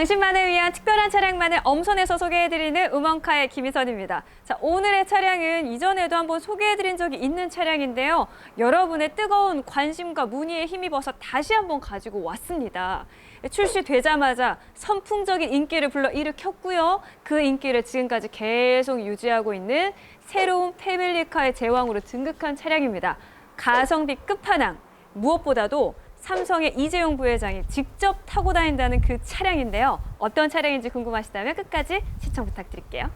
당신만을 위한 특별한 차량만을 엄선해서 소개해드리는 음원카의 김희선입니다. 자, 오늘의 차량은 이전에도 한번 소개해드린 적이 있는 차량인데요. 여러분의 뜨거운 관심과 문의에 힘입어서 다시 한번 가지고 왔습니다. 출시되자마자 선풍적인 인기를 불러일으켰고요. 그 인기를 지금까지 계속 유지하고 있는 새로운 패밀리카의 제왕으로 등극한 차량입니다. 가성비 끝판왕. 무엇보다도 삼성의 이재용 부회장이 직접 타고 다닌다는 그 차량인데요. 어떤 차량인지 궁금하시다면 끝까지 시청 부탁드릴게요.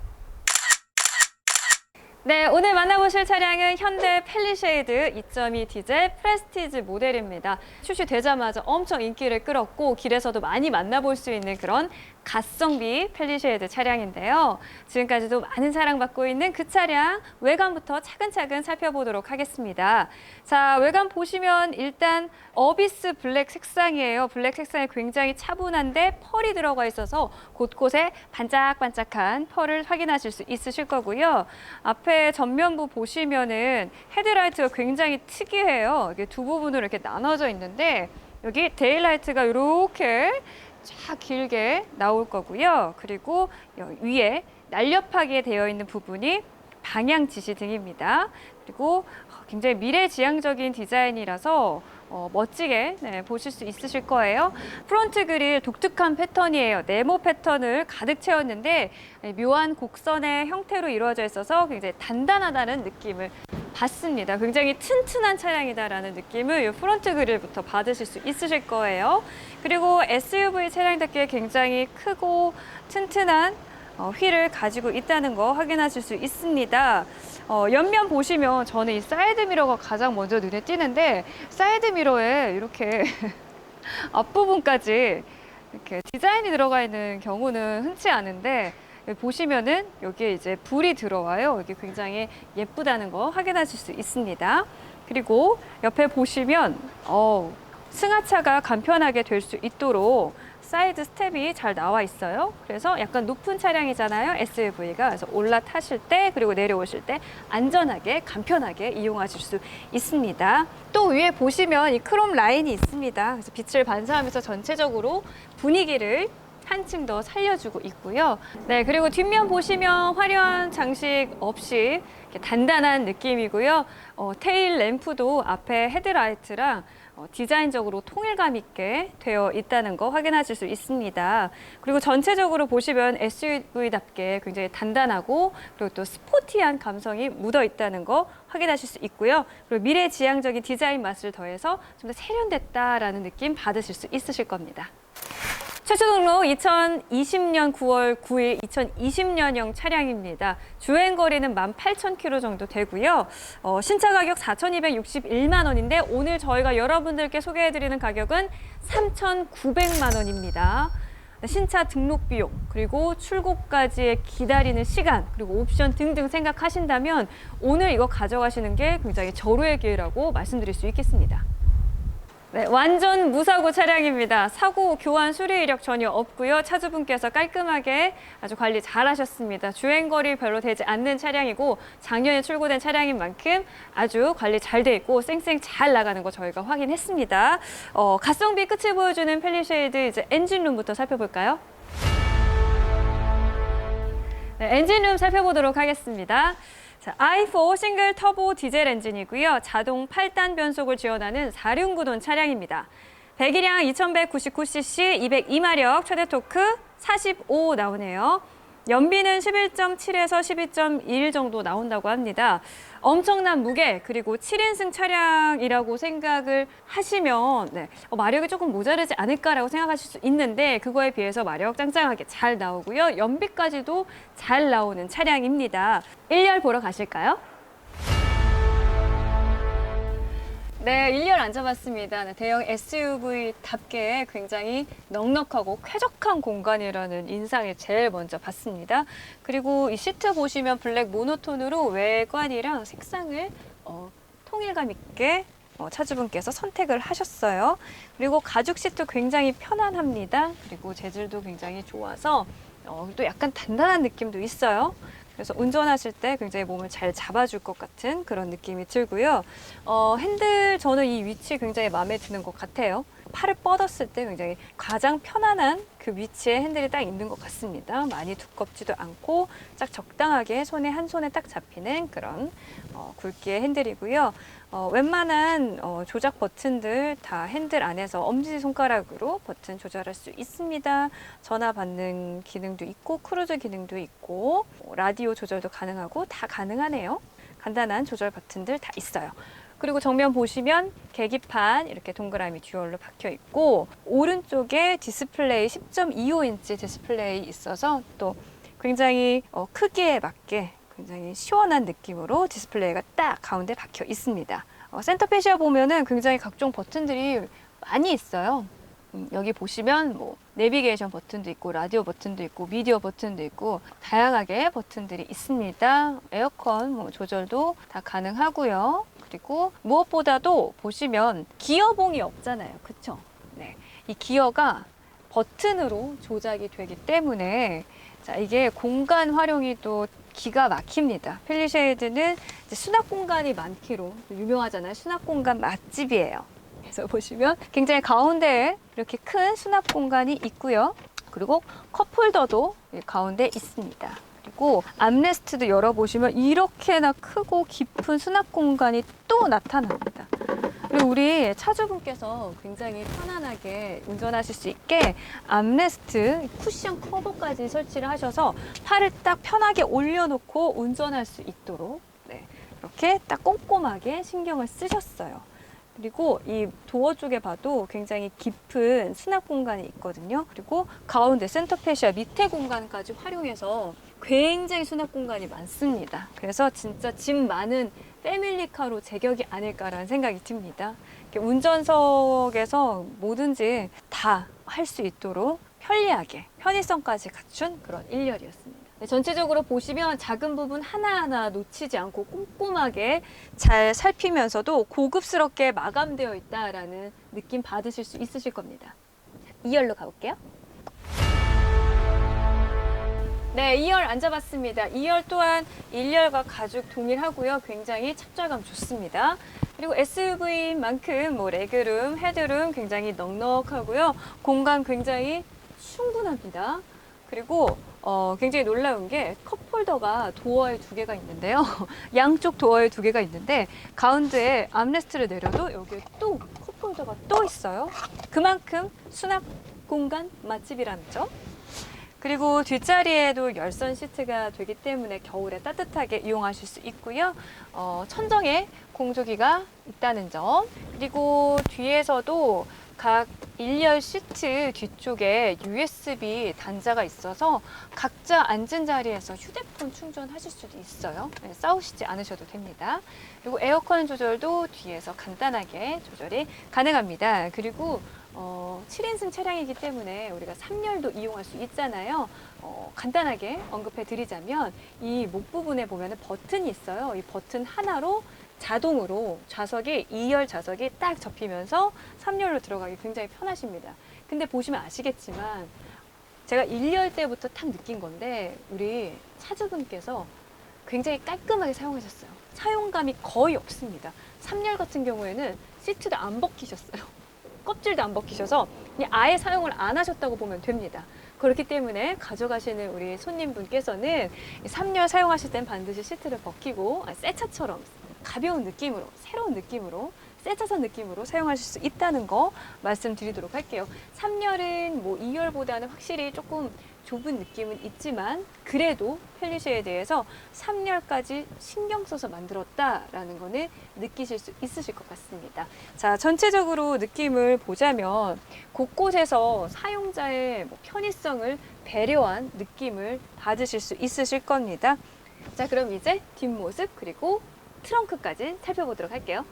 네, 오늘 만나보실 차량은 현대 펠리쉐이드 2.2 디젤 프레스티지 모델입니다. 출시되자마자 엄청 인기를 끌었고 길에서도 많이 만나볼 수 있는 그런 가성비 펠리쉐이드 차량인데요. 지금까지도 많은 사랑받고 있는 그 차량 외관부터 차근차근 살펴보도록 하겠습니다. 자, 외관 보시면 일단 어비스 블랙 색상이에요. 블랙 색상이 굉장히 차분한데 펄이 들어가 있어서 곳곳에 반짝반짝한 펄을 확인하실 수 있으실 거고요. 앞에 전면부 보시면은 헤드라이트가 굉장히 특이해요. 이게 두 부분으로 이렇게 나눠져 있는데 여기 데일라이트가 이렇게 쫙 길게 나올 거고요. 그리고 여- 위에 날렵하게 되어 있는 부분이 방향 지시 등입니다. 그리고 굉장히 미래지향적인 디자인이라서 어, 멋지게 네, 보실 수 있으실 거예요. 프론트 그릴 독특한 패턴이에요. 네모 패턴을 가득 채웠는데 네, 묘한 곡선의 형태로 이루어져 있어서 굉장히 단단하다는 느낌을 받습니다. 굉장히 튼튼한 차량이다라는 느낌을 이 프론트 그릴부터 받으실 수 있으실 거예요. 그리고 SUV 차량답게 굉장히 크고 튼튼한 어, 휠을 가지고 있다는 거 확인하실 수 있습니다. 어, 옆면 보시면 저는 이 사이드 미러가 가장 먼저 눈에 띄는데 사이드 미러에 이렇게 앞부분까지 이렇게 디자인이 들어가 있는 경우는 흔치 않은데 보시면은 여기에 이제 불이 들어와요. 이게 굉장히 예쁘다는 거 확인하실 수 있습니다. 그리고 옆에 보시면 어, 승하차가 간편하게 될 수 있도록 사이드 스텝이 잘 나와 있어요. 그래서 약간 높은 차량이잖아요. SUV가. 그래서 올라타실 때 그리고 내려오실 때 안전하게 간편하게 이용하실 수 있습니다. 또 위에 보시면 이 크롬 라인이 있습니다. 그래서 빛을 반사하면서 전체적으로 분위기를 한층 더 살려주고 있고요. 네, 그리고 뒷면 보시면 화려한 장식 없이 단단한 느낌이고요. 어, 테일 램프도 앞에 헤드라이트랑 어, 디자인적으로 통일감 있게 되어 있다는 거 확인하실 수 있습니다. 그리고 전체적으로 보시면 SUV답게 굉장히 단단하고 그리고 또 스포티한 감성이 묻어 있다는 거 확인하실 수 있고요. 그리고 미래지향적인 디자인 맛을 더해서 좀 더 세련됐다라는 느낌 받으실 수 있으실 겁니다. 최초 등록 2020년 9월 9일 2020년형 차량입니다. 주행 거리는 18,000km 정도 되고요. 어, 신차 가격 4,261만 원인데 오늘 저희가 여러분들께 소개해드리는 가격은 3,900만 원입니다. 신차 등록 비용 그리고 출고까지의 기다리는 시간 그리고 옵션 등등 생각하신다면 오늘 이거 가져가시는 게 굉장히 절호의 기회라고 말씀드릴 수 있겠습니다. 네, 완전 무사고 차량입니다. 사고 교환 수리 이력 전혀 없고요. 차주분께서 깔끔하게 아주 관리 잘 하셨습니다. 주행거리 별로 되지 않는 차량이고 작년에 출고된 차량인 만큼 아주 관리 잘 돼 있고 쌩쌩 잘 나가는 거 저희가 확인했습니다. 어, 가성비 끝을 보여주는 펠리쉐이드 이제 엔진룸부터 살펴볼까요? 네, 엔진룸 살펴보도록 하겠습니다. 자, i4 싱글 터보 디젤 엔진이고요. 자동 8단 변속을 지원하는 4륜구동 차량입니다. 배기량 2199cc, 202마력, 최대 토크 45 나오네요. 연비는 11.7에서 12.1 정도 나온다고 합니다. 엄청난 무게 그리고 7인승 차량이라고 생각을 하시면 네, 어, 마력이 조금 모자르지 않을까라고 생각하실 수 있는데 그거에 비해서 마력 짱짱하게 잘 나오고요. 연비까지도 잘 나오는 차량입니다. 1열 보러 가실까요? 네, 1열 앉아봤습니다. 네, 대형 SUV답게 굉장히 넉넉하고 쾌적한 공간이라는 인상을 제일 먼저 받습니다. 그리고 이 시트 보시면 블랙 모노톤으로 외관이랑 색상을 어, 통일감 있게 어, 차주분께서 선택을 하셨어요. 그리고 가죽 시트 굉장히 편안합니다. 그리고 재질도 굉장히 좋아서 어, 또 약간 단단한 느낌도 있어요. 그래서 운전하실 때 굉장히 몸을 잘 잡아줄 것 같은 그런 느낌이 들고요. 어, 핸들 저는 이 위치 굉장히 마음에 드는 것 같아요. 팔을 뻗었을 때 굉장히 가장 편안한 그 위치에 핸들이 딱 있는 것 같습니다. 많이 두껍지도 않고 딱 적당하게 손에 한 손에 딱 잡히는 그런 어, 굵기의 핸들이고요. 어, 웬만한 어, 조작 버튼들 다 핸들 안에서 엄지 손가락으로 버튼 조절할 수 있습니다. 전화 받는 기능도 있고 크루즈 기능도 있고 어, 라디오 조절도 가능하고 다 가능하네요. 간단한 조절 버튼들 다 있어요. 그리고 정면 보시면 계기판 이렇게 동그라미 듀얼로 박혀 있고 오른쪽에 디스플레이 10.25인치 디스플레이 있어서 또 굉장히 어, 크기에 맞게 굉장히 시원한 느낌으로 디스플레이가 딱 가운데 박혀 있습니다. 어, 센터페시아 보면은 굉장히 각종 버튼들이 많이 있어요. 음, 여기 보시면 뭐 내비게이션 버튼도 있고 라디오 버튼도 있고 미디어 버튼도 있고 다양하게 버튼들이 있습니다. 에어컨 뭐 조절도 다 가능하고요. 그리고 무엇보다도 보시면 기어봉이 없잖아요. 그쵸? 네. 이 기어가 버튼으로 조작이 되기 때문에 자, 이게 공간 활용이 또 기가 막힙니다. 펠리쉐이드는 이제 수납 공간이 많기로 유명하잖아요. 수납 공간 맛집이에요. 그래서 보시면 굉장히 가운데에 이렇게 큰 수납 공간이 있고요. 그리고 컵홀더도 이 가운데 있습니다. 그리고 암레스트도 열어보시면 이렇게나 크고 깊은 수납 공간이 또 나타납니다. 그리고 우리 차주분께서 굉장히 편안하게 운전하실 수 있게 암레스트 쿠션 커버까지 설치를 하셔서 팔을 딱 편하게 올려놓고 운전할 수 있도록 네, 이렇게 딱 꼼꼼하게 신경을 쓰셨어요. 그리고 이 도어 쪽에 봐도 굉장히 깊은 수납 공간이 있거든요. 그리고 가운데 센터 페시아 밑에 공간까지 활용해서 굉장히 수납 공간이 많습니다. 그래서 진짜 짐 많은 패밀리카로 제격이 아닐까라는 생각이 듭니다. 운전석에서 뭐든지 다 할 수 있도록 편리하게 편의성까지 갖춘 그런 1열이었습니다. 네, 전체적으로 보시면 작은 부분 하나하나 놓치지 않고 꼼꼼하게 잘 살피면서도 고급스럽게 마감되어 있다라는 느낌 받으실 수 있으실 겁니다. 2열로 가볼게요. 네, 2열 앉아봤습니다. 2열 또한 1열과 가죽 동일하고요. 굉장히 착좌감 좋습니다. 그리고 SUV인 만큼 뭐 레그룸, 헤드룸 굉장히 넉넉하고요. 공간 굉장히 충분합니다. 그리고 어, 굉장히 놀라운 게 컵홀더가 도어에 두 개가 있는데요. 양쪽 도어에 두 개가 있는데 가운데에 암레스트를 내려도 여기에 또 컵홀더가 또 있어요. 그만큼 수납 공간 맛집이라는 점. 그리고 뒷자리에도 열선 시트가 되기 때문에 겨울에 따뜻하게 이용하실 수 있고요. 어, 천정에 공조기가 있다는 점. 그리고 뒤에서도 각 1열 시트 뒤쪽에 USB 단자가 있어서 각자 앉은 자리에서 휴대폰 충전하실 수도 있어요. 네, 싸우시지 않으셔도 됩니다. 그리고 에어컨 조절도 뒤에서 간단하게 조절이 가능합니다. 그리고 어, 7인승 차량이기 때문에 우리가 3열도 이용할 수 있잖아요. 어, 간단하게 언급해 드리자면 이 목 부분에 보면 버튼이 있어요. 이 버튼 하나로 자동으로 좌석이 2열 좌석이 딱 접히면서 3열로 들어가기 굉장히 편하십니다. 근데 보시면 아시겠지만 제가 1열 때부터 딱 느낀 건데 우리 차주분께서 굉장히 깔끔하게 사용하셨어요. 사용감이 거의 없습니다. 3열 같은 경우에는 시트도 안 벗기셨어요. 껍질도 안 벗기셔서 아예 사용을 안 하셨다고 보면 됩니다. 그렇기 때문에 가져가시는 우리 손님분께서는 3열 사용하실 땐 반드시 시트를 벗기고 아, 새 차처럼 가벼운 느낌으로 새로운 느낌으로 새 차선 느낌으로 사용하실 수 있다는 거 말씀드리도록 할게요. 3열은 뭐 2열보다는 확실히 조금 좁은 느낌은 있지만 그래도 펠리쉐에 대해서 3열까지 신경 써서 만들었다라는 거는 느끼실 수 있으실 것 같습니다. 자, 전체적으로 느낌을 보자면 곳곳에서 사용자의 뭐 편의성을 배려한 느낌을 받으실 수 있으실 겁니다. 자, 그럼 이제 뒷모습 그리고 트렁크까지 살펴보도록 할게요.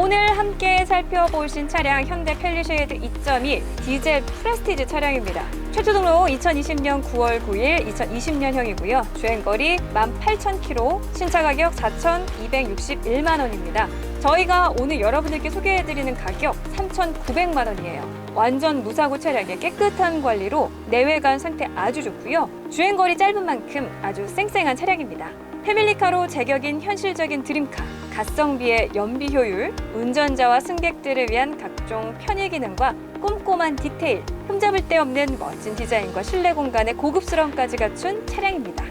오늘 함께 살펴보신 차량 현대 펠리쉐이드 2.2 디젤 프레스티지 차량입니다. 최초 등록 2020년 9월 9일 2020년형이고요. 주행거리 18,000km, 신차 가격 4,261만 원입니다. 저희가 오늘 여러분들께 소개해드리는 가격 3,900만 원이에요. 완전 무사고 차량의 깨끗한 관리로 내외관 상태 아주 좋고요. 주행거리 짧은 만큼 아주 쌩쌩한 차량입니다. 패밀리카로 제격인 현실적인 드림카, 가성비의 연비 효율, 운전자와 승객들을 위한 각종 편의 기능과 꼼꼼한 디테일, 흠잡을 데 없는 멋진 디자인과 실내 공간의 고급스러움까지 갖춘 차량입니다.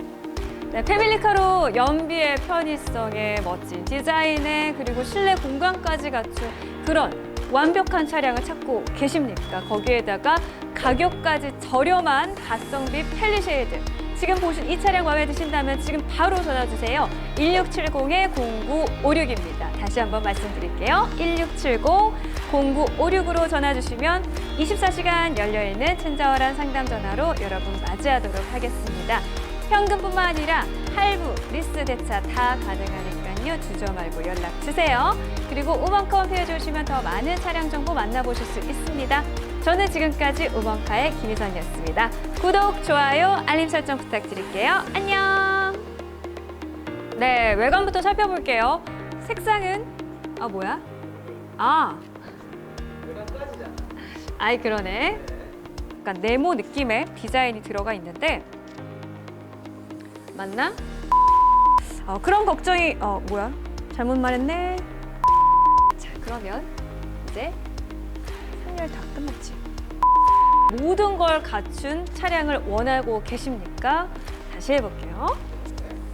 네, 패밀리카로 연비의 편의성에 멋진 디자인에 그리고 실내 공간까지 갖춘 그런 완벽한 차량을 찾고 계십니까? 거기에다가 가격까지 저렴한 가성비 펠리쉐이드. 지금 보신 이 차량 마음에 드신다면 지금 바로 전화 주세요. 1670-0956입니다. 다시 한번 말씀드릴게요. 1670-0956으로 전화 주시면 24시간 열려있는 친절한 상담 전화로 여러분 맞이하도록 하겠습니다. 현금뿐만 아니라 할부, 리스 대차 다 가능하니까요. 주저 말고 연락 주세요. 그리고 우먼카 홈페이지 오시면 더 많은 차량 정보 만나보실 수 있습니다. 저는 지금까지 우먼카의 김희선이었습니다. 구독, 좋아요, 알림 설정 부탁드릴게요. 안녕! 네, 외관부터 살펴볼게요. 색상은, 아, 뭐야? 아, 아이, 그러네. 약간 네모 느낌의 디자인이 들어가 있는데, 맞나? 어, 그런 걱정이 어 뭐야? 잘못 말했네. 자 그러면 이제 3열 다 끝났지. 모든 걸 갖춘 차량을 원하고 계십니까? 다시 해볼게요.